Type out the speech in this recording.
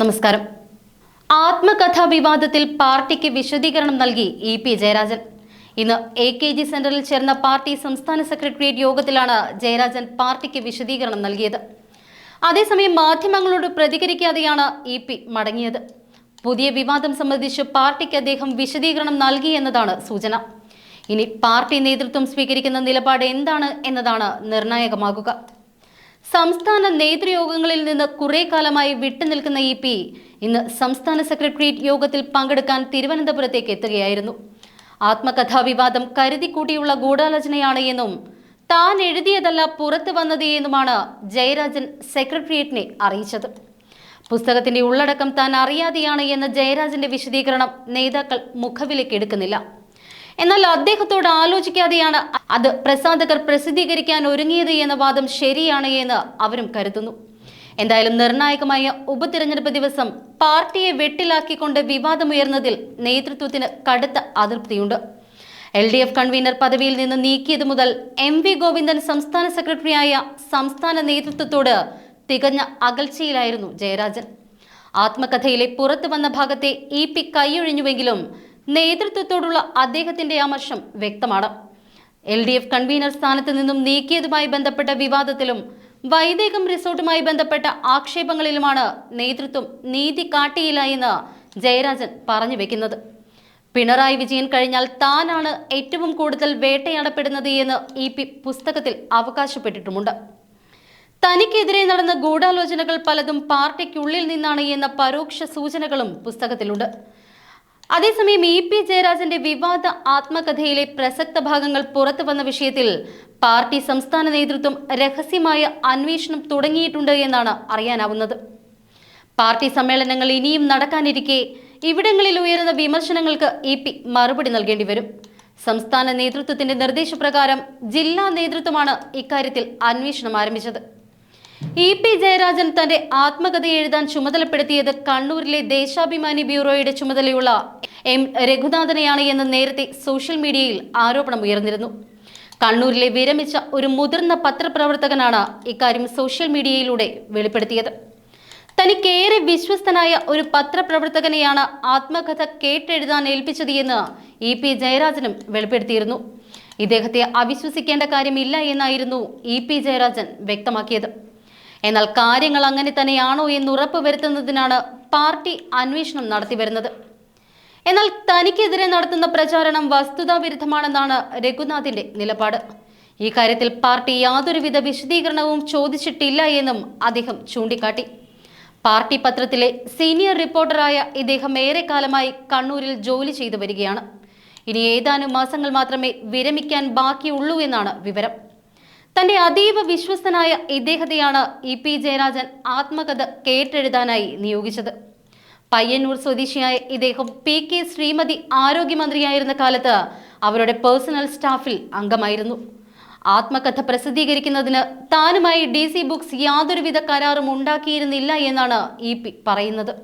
നമസ്കാരം. ആത്മകഥാ വിവാദത്തിൽ പാർട്ടിക്ക് വിശദീകരണം നൽകി ഇ പി ജയരാജൻ. ഇന്ന് എ കെ ജി സെന്ററിൽ ചേർന്ന പാർട്ടി സംസ്ഥാന സെക്രട്ടേറിയറ്റ് യോഗത്തിലാണ് ജയരാജൻ പാർട്ടിക്ക് വിശദീകരണം നൽകിയത്. അതേസമയം മാധ്യമങ്ങളോട് പ്രതികരിക്കാതെയാണ് ഇ പി മടങ്ങിയത്. പുതിയ വിവാദം സംബന്ധിച്ച് പാർട്ടിക്ക് അദ്ദേഹം വിശദീകരണം നൽകി എന്നതാണ് സൂചന. ഇനി പാർട്ടി നേതൃത്വം സ്വീകരിക്കുന്ന നിലപാട് എന്താണ് എന്നതാണ് നിർണായകമാകുക. സംസ്ഥാന നേതൃയോഗങ്ങളിൽ നിന്ന് കുറെ കാലമായി വിട്ടുനിൽക്കുന്ന ഇ പി ഇന്ന് സംസ്ഥാന സെക്രട്ടേറിയറ്റ് യോഗത്തിൽ പങ്കെടുക്കാൻ തിരുവനന്തപുരത്തേക്ക് എത്തുകയായിരുന്നു. ആത്മകഥാ വിവാദം കരുതിക്കൂട്ടിയുള്ള ഗൂഢാലോചനയാണ് എന്നും താൻ എഴുതിയതല്ല പുറത്തു വന്നത് എന്നുമാണ് ജയരാജൻ സെക്രട്ടേറിയറ്റിനെ അറിയിച്ചത്. പുസ്തകത്തിന്റെ ഉള്ളടക്കം താൻ അറിയാതെയാണ് എന്ന ജയരാജന്റെ വിശദീകരണം നേതാക്കൾ മുഖവിലേക്ക് എടുക്കുന്നില്ല. എന്നാൽ അദ്ദേഹത്തോട് ആലോചിക്കാതെയാണ് അത് പ്രസാധകർ പ്രസിദ്ധീകരിക്കാൻ ഒരുങ്ങിയത് എന്ന വാദം ശരിയാണ് എന്ന് അവരും കരുതുന്നു. എന്തായാലും നിർണായകമായ ഉപതിരഞ്ഞെടുപ്പ് ദിവസം പാർട്ടിയെ വെട്ടിലാക്കിക്കൊണ്ട് വിവാദമുയർന്നതിൽ നേതൃത്വത്തിന് കടുത്ത അതൃപ്തിയുണ്ട്. എൽ ഡി എഫ് കൺവീനർ പദവിയിൽ നിന്ന് നീക്കിയത് മുതൽ എം വി ഗോവിന്ദൻ സംസ്ഥാന സെക്രട്ടറിയായ സംസ്ഥാന നേതൃത്വത്തോട് തികഞ്ഞ അകൽച്ചയിലായിരുന്നു ജയരാജൻ. ആത്മകഥയിലെ പുറത്തു വന്ന ഭാഗത്തെ ഇ പി കൈയൊഴിഞ്ഞുവെങ്കിലും നേതൃത്വത്തോടുള്ള അദ്ദേഹത്തിന്റെ അമർഷം വ്യക്തമാണ്. എൽ ഡി എഫ് കൺവീനർ സ്ഥാനത്ത് നിന്നും നീക്കിയതുമായി ബന്ധപ്പെട്ട വിവാദത്തിലും വൈദേകം റിസോർട്ടുമായി ബന്ധപ്പെട്ട ആക്ഷേപങ്ങളിലുമാണ് നേതൃത്വം നീതി കാട്ടിയില്ല എന്ന് ജയരാജൻ പറഞ്ഞു വെക്കുന്നത്. പിണറായി വിജയൻ കഴിഞ്ഞാൽ താനാണ് ഏറ്റവും കൂടുതൽ വേട്ടയാടപ്പെടുന്നത് എന്ന് ഇ പി പുസ്തകത്തിൽ അവകാശപ്പെട്ടിട്ടുമുണ്ട്. തനിക്കെതിരെ നടന്ന ഗൂഢാലോചനകൾ പലതും പാർട്ടിക്കുള്ളിൽ നിന്നാണ് എന്ന പരോക്ഷ സൂചനകളും പുസ്തകത്തിലുണ്ട്. അതേസമയം ഇ പി ജയരാജന്റെ വിവാദ ആത്മകഥയിലെ പ്രസക്ത ഭാഗങ്ങൾ പുറത്തു വന്ന വിഷയത്തിൽ പാർട്ടി സംസ്ഥാന നേതൃത്വം രഹസ്യമായ അന്വേഷണം തുടങ്ങിയിട്ടുണ്ട് എന്നാണ് അറിയാനാവുന്നത്. പാർട്ടി സമ്മേളനങ്ങൾ ഇനിയും നടക്കാനിരിക്കെ ഇവിടങ്ങളിൽ ഉയരുന്ന വിമർശനങ്ങൾക്ക് ഇ പി മറുപടി നൽകേണ്ടി വരും. സംസ്ഥാന നേതൃത്വത്തിന്റെ നിർദ്ദേശപ്രകാരം ജില്ലാ നേതൃത്വമാണ് ഇക്കാര്യത്തിൽ അന്വേഷണം ആരംഭിച്ചത്. ഇ പി ജയരാജൻ തന്റെ ആത്മകഥ എഴുതാൻ ചുമതലപ്പെടുത്തിയത് കണ്ണൂരിലെ ദേശാഭിമാനി ബ്യൂറോയുടെ ചുമതലയുള്ള എം രഘുനാഥനെയാണ് എന്ന് നേരത്തെ സോഷ്യൽ മീഡിയയിൽ ആരോപണം ഉയർന്നിരുന്നു. കണ്ണൂരിലെ വിരമിച്ച ഒരു മുതിർന്ന പത്രപ്രവർത്തകനാണ് ഇക്കാര്യം സോഷ്യൽ മീഡിയയിലൂടെ വെളിപ്പെടുത്തിയത്. തനിക്കേറെ വിശ്വസ്തനായ ഒരു പത്രപ്രവർത്തകനെയാണ് ആത്മകഥ കേട്ടെഴുതാൻ ഏൽപ്പിച്ചത് എന്ന് ഇ പി ജയരാജനും വെളിപ്പെടുത്തിയിരുന്നു. ഇദ്ദേഹത്തെ അവിശ്വസിക്കേണ്ട കാര്യമില്ല എന്നായിരുന്നു ഇ പി ജയരാജൻ വ്യക്തമാക്കിയത്. എന്നാൽ കാര്യങ്ങൾ അങ്ങനെ തന്നെയാണോ എന്ന് ഉറപ്പ് വരുത്തുന്നതിനാണ് പാർട്ടി അന്വേഷണം നടത്തിവരുന്നത് എന്നാൽ തനിക്കെതിരെ നടത്തുന്ന പ്രചാരണം വസ്തുതാവിരുദ്ധമാണെന്നാണ് രഘുനാഥിന്റെ നിലപാട്. ഈ കാര്യത്തിൽ പാർട്ടി യാതൊരുവിധ വിശദീകരണവും ചോദിച്ചിട്ടില്ല എന്നും അദ്ദേഹം ചൂണ്ടിക്കാട്ടി. പാർട്ടി പത്രത്തിലെ സീനിയർ റിപ്പോർട്ടറായ ഇദ്ദേഹം ഏറെക്കാലമായി കണ്ണൂരിൽ ജോലി ചെയ്തു വരികയാണ്. ഇനി ഏതാനും മാസങ്ങൾ മാത്രമേ വിരമിക്കാൻ ബാക്കിയുള്ളൂ എന്നാണ് വിവരം. തന്റെ അതീവ വിശ്വസ്തനായ ഇദ്ദേഹത്തെയാണ് ഇ പി ജയരാജൻ ആത്മകഥ കേട്ടെഴുതാനായി നിയോഗിച്ചത്. പയ്യന്നൂർ സ്വദേശിയായ ഇദ്ദേഹം പി കെ ശ്രീമതി ആരോഗ്യമന്ത്രിയായിരുന്ന കാലത്ത് അവരുടെ പേഴ്സണൽ സ്റ്റാഫിൽ അംഗമായിരുന്നു. ആത്മകഥ പ്രസിദ്ധീകരിക്കുന്നതിന് താനുമായി ഡി സി ബുക്സ് യാതൊരുവിധ കരാറും ഉണ്ടാക്കിയിരുന്നില്ല എന്നാണ് ഇ പി പറയുന്നത്.